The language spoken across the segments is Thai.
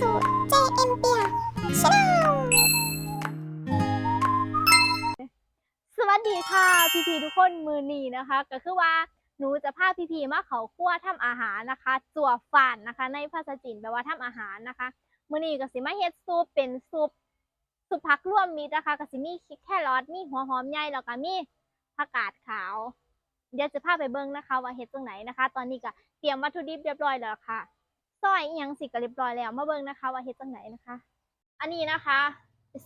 สู่ JM เปียชาแนลสวัสดีค่ะพี่พีทุกคนมือนีนะคะ ก็คือว่าหนูจะพาพี่พีมาเขาครัวทำอาหารนะคะจั่วฝานนะคะ ในภาษาจีนแปลว่าทำอาหารนะคะ มือนีก็สิมาเฮ็ดซุปเป็นซุปซุปผักร่วมมิตรนะคะก็สิมีแครอทมีหัวหอมใหญ่แล้วก็มีผักกาดขาวเดี๋ยวจะพาไปเบิ่งนะคะ ว่าเฮ็ดตรงไหนนะคะ ตอนนี้ก็เตรียมวัตถุดิบเรียบร้อยแล้วค่ะ ซอยอีหยังสิก็เรียบร้อยแล้วมาเบิ่งนะคะ ว่าเฮ็ดตรงไหนนะคะ อันนี้นะคะ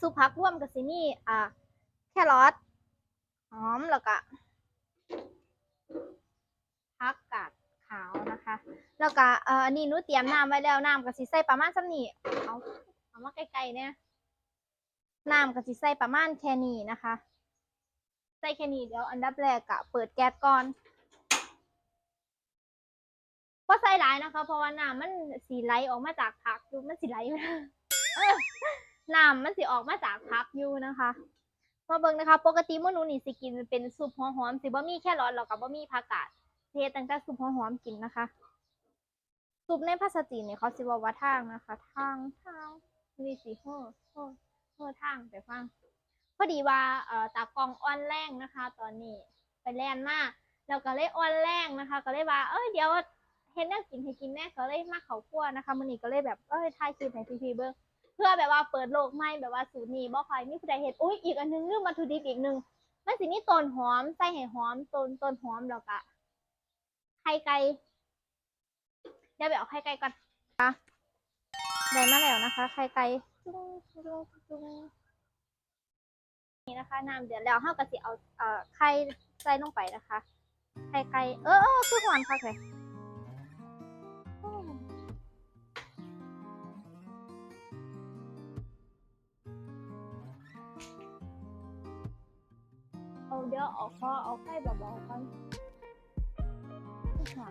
ซุปผักร่วมก็สิมีอ่าแครอทหอมแล้วก็ผักกาดขาวนะคะ แล้วก็เอ่ออันนี้หนูเตรียมน้ำไว้แล้วน้ำก็สิใส่ประมาณสักนี้เอาเอามาใกล้ๆเนี่ยน้ำก็สิใส่ประมาณแค่นี้นะคะ ใส่แค่นี้เดี๋ยวอันดับแรกกะเปิดแก๊สก่อน ก็ใส่หลายนะคะ เพราะว่าน้ำมันสีไหลออกมาจากผักดูมันสีไหลเออน้ำมันสีออกมาจากผักอยู่นะคะมาเบิ่งนะคะ ปกติมื้อหนูนี่สิกินเป็นซุปหัวหอมสิบ่มีแค่ร้อนแล้วก็บ่มีผักกาดเทตั้งแต่ซุปหัวหอมกินนะคะซุปในภาษาจีนเนี่ยเขาสิว่าว่าทางนะคะ ทางทางนี่สิเฮ้อเฮ้อเฮ้อทางไปฟังพอดีว่าเอ่อตากองอ่อนแรงนะคะ ตอนนี้ไปแล่นมากแล้วก็เลยอ่อนแรงนะคะ ก็เลยว่า เอ้ยเดี๋ยว ฮ็ดแนวกินให้กินแน่ก็เลยมาเขาครัวนะคะมื้อนี้ก็เลยแบบเอ้ยถ่ายคลิปให้พี่ๆเบิ่งเพื่อแบบว่าเปิดโลกใหม่แบบว่าสูตรนี้บ่ค่อยมีผู้ใดเห็นอุ้ยอีกอันนึงลืมวัตถุดิบอีกหนึ่งมันสิมีต้นหอมใส่ให้หอมต้นต้นหอมแล้วก็ไข่ไก่เดี๋ยวไปเอาไข่ไก่ก่อนค่ะได้มาแล้วนะคะไข่ไก่จุ้งจุ้งจุ้งนี่นะคะน้ำเดือดแล้วเฮาก็สิเอาเอ่อไข่ใส่ลงไปนะคะไข่ไก่เออเออคือหวานคักเลย เดี๋ยวเอาพอเอาไข่เบาๆก่อนหอมข้า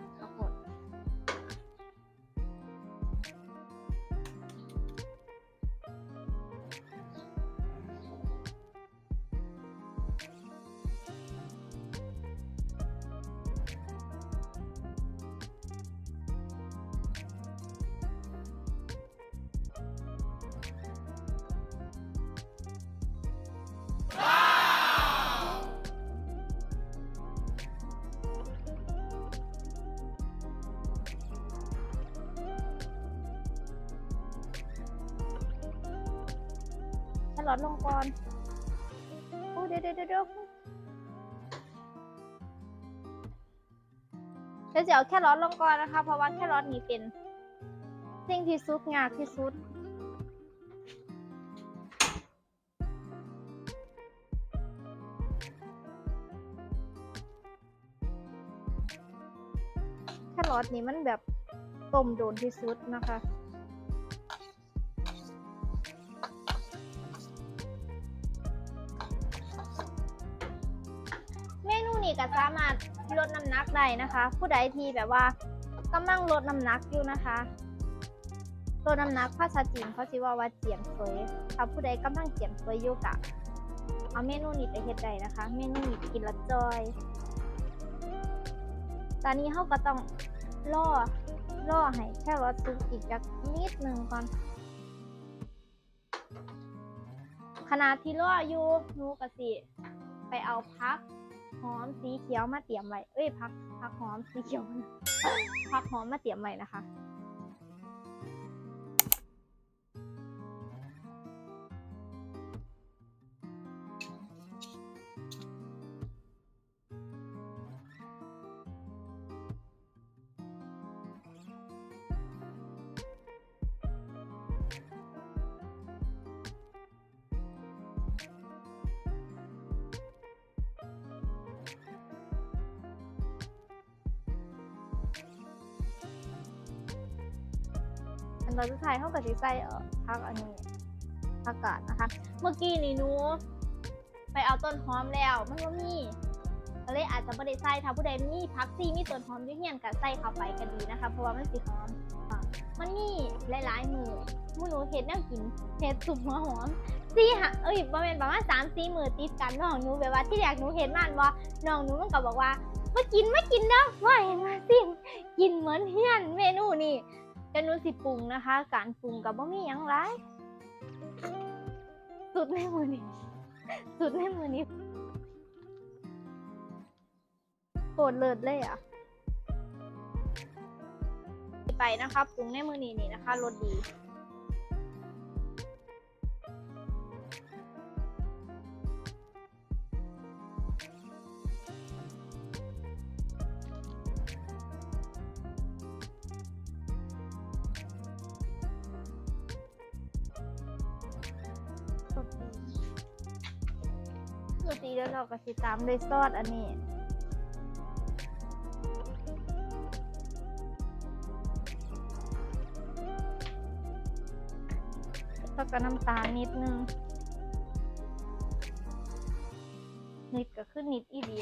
วโพดแครอทลงก่อนโอ้เดี๋ยวเดี๋ยวเดี๋ยวเดี๋ยวเดียวจะเอาแค่รอทลงก่อนนะคะ เพราะว่าแค่รอทนี่เป็นสิ่งที่สุกยากที่สุดแครอทนี่มันแบบต้มโดนที่สุดนะคะามารถลดน้ำหนักได้นะคะ ผู้ใดที่แบบว่ากำลังลดน้ำหนักอยู่นะคะลดน้ำหนักภาษาจีนเขาสิว่าว่าเจียนเฟยถ้าผู้ใดกำลังเจียนเฟยอยู่กะเอาเมนูนี้ไปเฮ็ดได้นะคะ เมนูนี้กินละจอยตอนนี้เขาก็ต้องล่อล่อให้แค่รสซุกอีกจักนิดหนึ่งก่อนขณะที่ล่ออยู่นูกะสิไปเอาพัก หอมสีเขียวมาเตรียมไว้ เอ้ยพักพักหอมสีเขียวพักหอมมาเตรียมไว้นะคะ อันตอนสุดท้ายเขากับสีใส่เออพักอันนี้ผักกาดนะคะ เมื่อกี้นี่หนูไปเอาต้นหอมแล้วมันก็มีก็เลยอาจจะไม่ได้ใส่ถ้าผู้ใดมีพักซี่มีต้นหอมอยุ่เฮียนกับใส่เข้าไปก็ดีนะคะ เพราะว่ามันสีหอมมันมีหลายๆมือมือหนูเห็ดแนวกินเห็ดสุปหัวหอมสี่หะเอ้ยประมาณประมาณสามสี่มือติดกันน้องหนูแบบว่าที่แรกหนูเห็นมันว่าน้องหนูมันก็บอกว่ามากินมากินเด้อว่าเห็นมาสิกินเหมือนเฮียนเมนูนี่ เดี๋ยวหนูสิปรุงนะคะ การปรุงกับบ่มีหยังไรสุดในมือนี้สุดในมือนี้โคตรเลิศเลยอะไปนะคะปรุงในมือนี้นี่นะคะรสดี สดดีแล้วเราก็สิตามด้วยซอสอันนี้แล้วก็น้ำตาลนิดนึง นิดก็คือนิดอีดี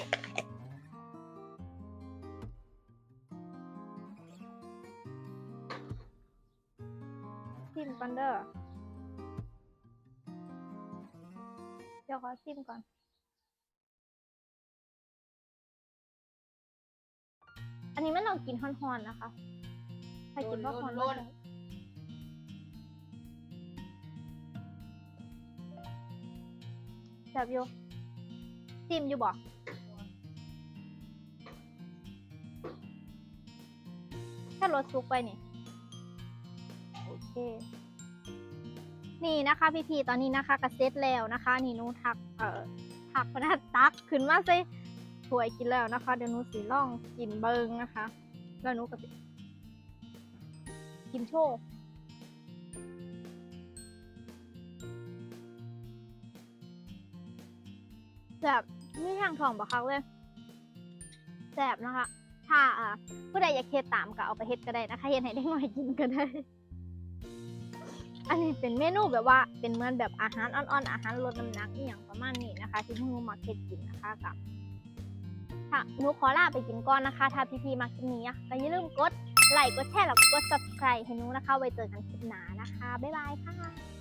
ชิมกันเด้อเดี๋ยวขอชิมก่อน อันนี้มันเรากินฮ้อนๆนะคะใครกินว่าฮ้อนร้อนๆแบบอยู่ชิมอยู่บ่ถ้ารสซุกไปนี่ โอเค นี่นะคะพี่พีตอนนี้นะคะกระเซ็ตแล้วนะคะ นี่หนูทัก เอ่อ ทักพนักตักขึ้นมาใส่ ถ้วยกินแล้วนะคะ เดี๋ยวหนูสีล่องกินเบิงนะคะ แล้วหนูก็สิกินโชว์แสบนี่ทางทองบักคักเลยแสบนะคะ ถ้าอ่าผู้ใดอยากเฮ็ดตามก็เอาไปเฮ็ดก็ได้นะคะเฮ็ดให้ได้หน่อยกินก็ได้ อันนี้เป็นเมนูแบบว่าเป็นเหมือนแบบอาหารอ่อนๆอาหารลดน้ำหนักอย่างประมาณนี้นะคะ ที่หนูมาเฮ็ดกินนะคะกับ หนูขอลาไปกินก่อนนะคะ ถ้าพี่ๆมาคลิปนี้อะก็อย่าลืมกดไลค์กดแชร์แล้วก็กด subscribe ให้หนูนะคะ ไว้เจอกันคลิปหน้านะคะ บ๊ายบายค่ะ